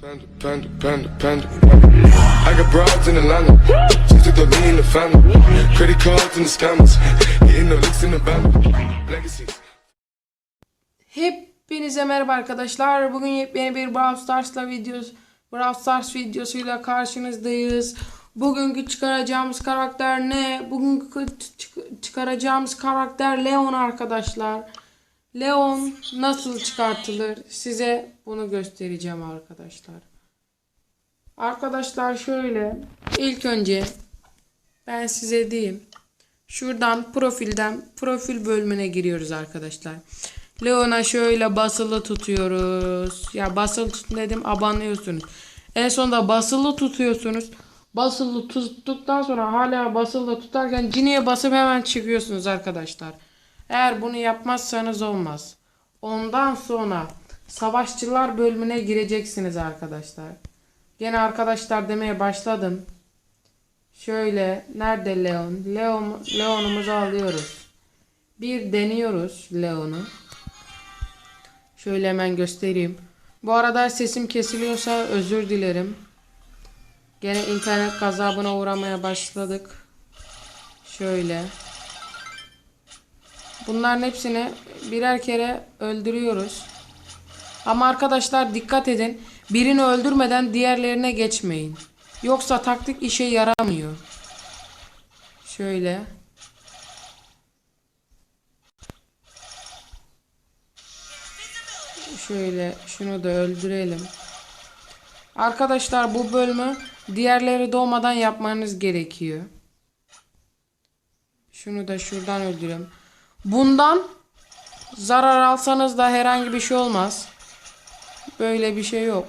Panda, panda, panda, panda. I got broads in Atlanta. Just to throw me in the family. Credit cards and the scammers. Hitting the licks in the band. Legacies. Hepinize merhaba arkadaşlar. Bugün yepyeni bir Brawl Stars'la videos Brawl Stars videosuyla karşınızdayız. Bugünkü çıkaracağımız karakter ne? Bugünkü çık- çıkaracağımız karakter Leon arkadaşlar. Leon nasıl çıkartılır? Size bunu göstereceğim arkadaşlar. Arkadaşlar şöyle ilk önce ben size diyeyim. Şuradan profilden profil bölümüne giriyoruz arkadaşlar. Leon'a şöyle basılı tutuyoruz. Ya basılı tutun dedim abanlıyorsunuz. En sonunda basılı tutuyorsunuz. Basılı tuttuktan sonra hala basılı tutarken ciniye basıp hemen çıkıyorsunuz arkadaşlar. Eğer bunu yapmazsanız olmaz. Ondan sonra savaşçılar bölümüne gireceksiniz arkadaşlar. Gene arkadaşlar demeye başladım. Şöyle nerede Leon? Leon Leon'umuzu alıyoruz. Bir deniyoruz Leon'u. Şöyle hemen göstereyim. Bu arada sesim kesiliyorsa özür dilerim. Gene internet gazabına uğramaya başladık. Şöyle. Bunların hepsini birer kere öldürüyoruz. Ama arkadaşlar dikkat edin. Birini öldürmeden diğerlerine geçmeyin. Yoksa taktik işe yaramıyor. Şöyle. Şöyle şunu da öldürelim. Arkadaşlar bu bölümü diğerleri doğmadan yapmanız gerekiyor. Şunu da şuradan öldürüyorum. Bundan zarar alsanız da herhangi bir şey olmaz. Böyle bir şey yok.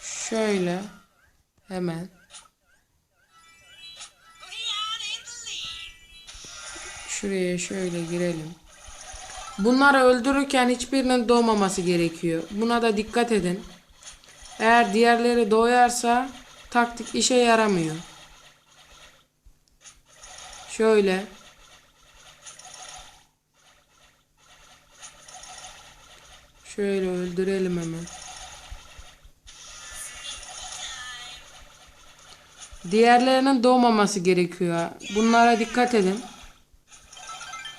Şöyle hemen. Şuraya şöyle girelim. Bunları öldürürken hiçbirinin doğmaması gerekiyor. Buna da dikkat edin. Eğer diğerleri doğarsa taktik işe yaramıyor. Şöyle. Şöyle öldürelim hemen. Diğerlerinin doğmaması gerekiyor. Bunlara dikkat edin.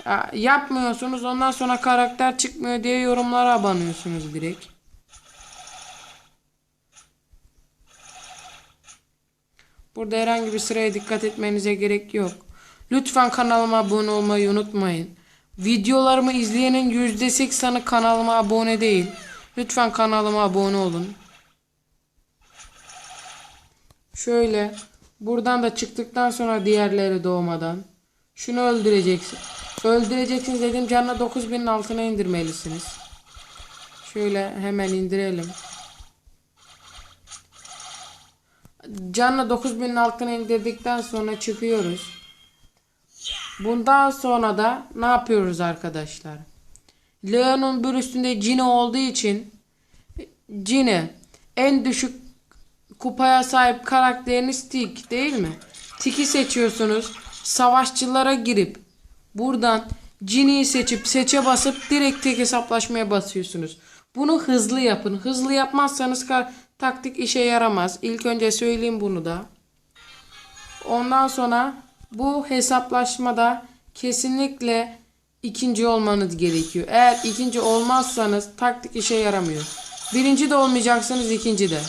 Ya, yapmıyorsunuz ondan sonra karakter çıkmıyor diye yorumlara abanıyorsunuz direkt. Burada herhangi bir sıraya dikkat etmenize gerek yok. Lütfen kanalıma abone olmayı unutmayın. Videolarımı izleyenin %80'ı kanalıma abone değil. Lütfen kanalıma abone olun. Şöyle buradan da çıktıktan sonra diğerleri doğmadan şunu öldüreceksin. Öldüreceksiniz dedim canına 9000'in altına indirmelisiniz. Şöyle hemen indirelim. Canla 9000'in altına indirdikten sonra çıkıyoruz. Bundan sonra da ne yapıyoruz arkadaşlar? Leon'un bir üstünde Cini olduğu için Cini en düşük kupaya sahip karakteriniz Tik değil mi? Tik'i seçiyorsunuz. Savaşçılara girip buradan Cini'yi seçip seçe basıp direkt tek hesaplaşmaya basıyorsunuz. Bunu hızlı yapın. Hızlı yapmazsanız taktik işe yaramaz. İlk önce söyleyeyim bunu da. Ondan sonra bu hesaplaşmada kesinlikle ikinci olmanız gerekiyor. Eğer ikinci olmazsanız taktik işe yaramıyor. Birinci de olmayacaksınız ikinci de.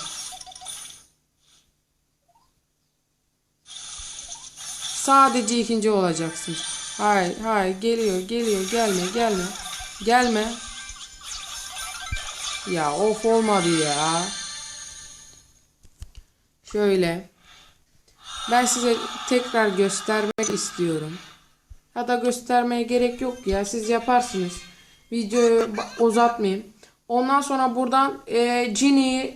Sadece ikinci olacaksınız. Hayır, hayır geliyor, geliyor, gelme, gelme. Gelme. Ya of olmadı ya. Şöyle. Ben size tekrar göstermek istiyorum. Ya da göstermeye gerek yok ya. Siz yaparsınız. Videoyu uzatmayayım. Ondan sonra buradan e,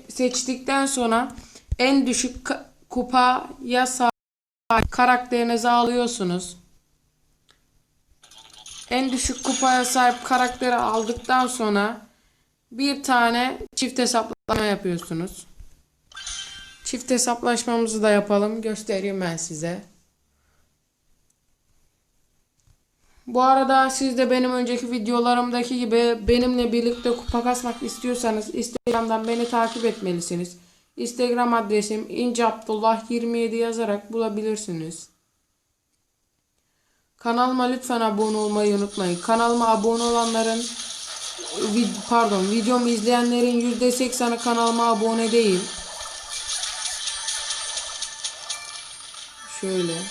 seçtikten sonra en düşük kupaya sahip karakterinizi alıyorsunuz. En düşük kupaya sahip karakteri aldıktan sonra bir tane çift hesaplama yapıyorsunuz. Çift hesaplaşmamızı da yapalım. Göstereyim ben size. Bu arada siz de benim önceki videolarımdaki gibi benimle birlikte kupa kasmak istiyorsanız Instagram'dan beni takip etmelisiniz. Instagram adresim inceabdullah27 yazarak bulabilirsiniz. Kanalıma lütfen abone olmayı unutmayın. Kanalıma abone olanların pardon videomu izleyenlerin %80'i kanalıma abone değil. Şöyle.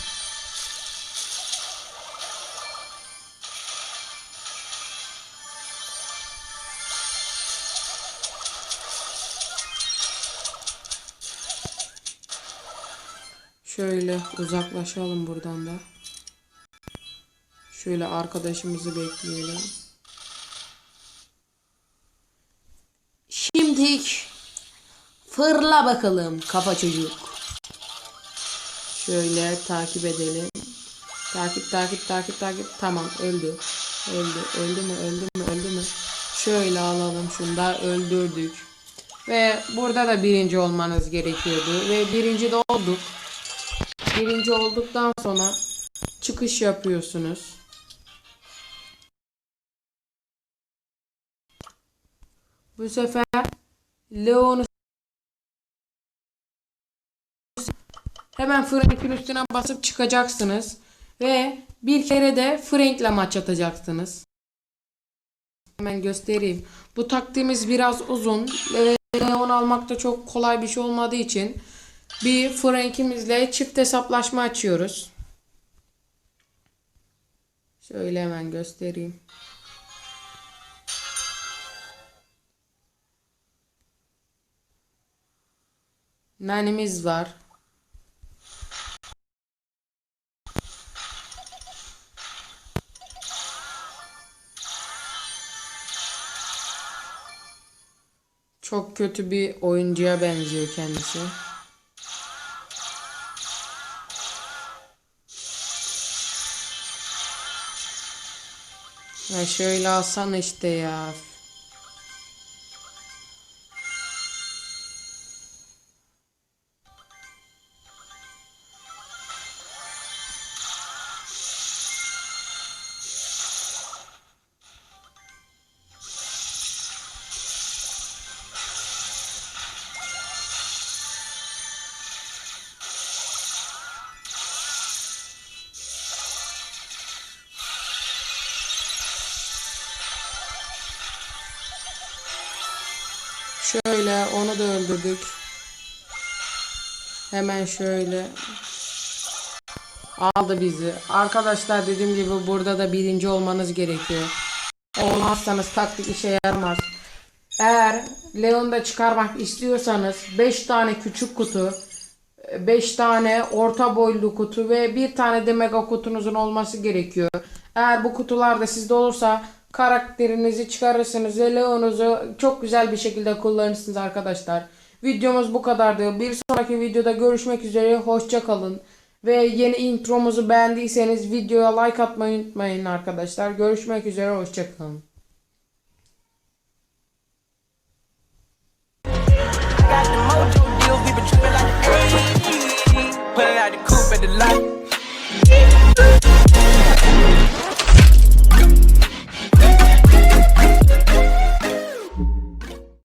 Şöyle uzaklaşalım buradan da. Şöyle arkadaşımızı bekleyelim. Şimdilik fırla bakalım kafa çocuk. Şöyle takip edelim. Takip takip takip takip. Tamam öldü. Öldü. Öldü mü öldü mü öldü mü? Şöyle alalım şunu da öldürdük. Ve burada da birinci olmanız gerekiyordu. Ve birinci de olduk. Birinci olduktan sonra çıkış yapıyorsunuz. Bu sefer Leon'u hemen Frank'in üstüne basıp çıkacaksınız. Ve bir kere de Frank'le maç atacaksınız. Hemen göstereyim. Bu taktiğimiz biraz uzun. Ve Leon almak da çok kolay bir şey olmadığı için bir Frank'imizle çift hesaplaşma açıyoruz. Şöyle hemen göstereyim. Nanimiz var. Çok kötü bir oyuncuya benziyor kendisi. Ya şöyle alsan işte ya. Şöyle onu da öldürdük. Hemen şöyle aldı bizi. Arkadaşlar dediğim gibi burada da birinci olmanız gerekiyor. Olmazsanız taktik işe yaramaz. Eğer Leon'da çıkarmak istiyorsanız 5 tane küçük kutu, 5 tane orta boylu kutu ve bir tane de mega kutunuzun olması gerekiyor. Eğer bu kutular da sizde olursa karakterinizi çıkarırsınız ve Leon'uzu çok güzel bir şekilde kullanırsınız arkadaşlar. Videomuz bu kadardı. Bir sonraki videoda görüşmek üzere. Hoşça kalın. Ve yeni intromuzu beğendiyseniz videoya like atmayı unutmayın arkadaşlar. Görüşmek üzere. Hoşça kalın.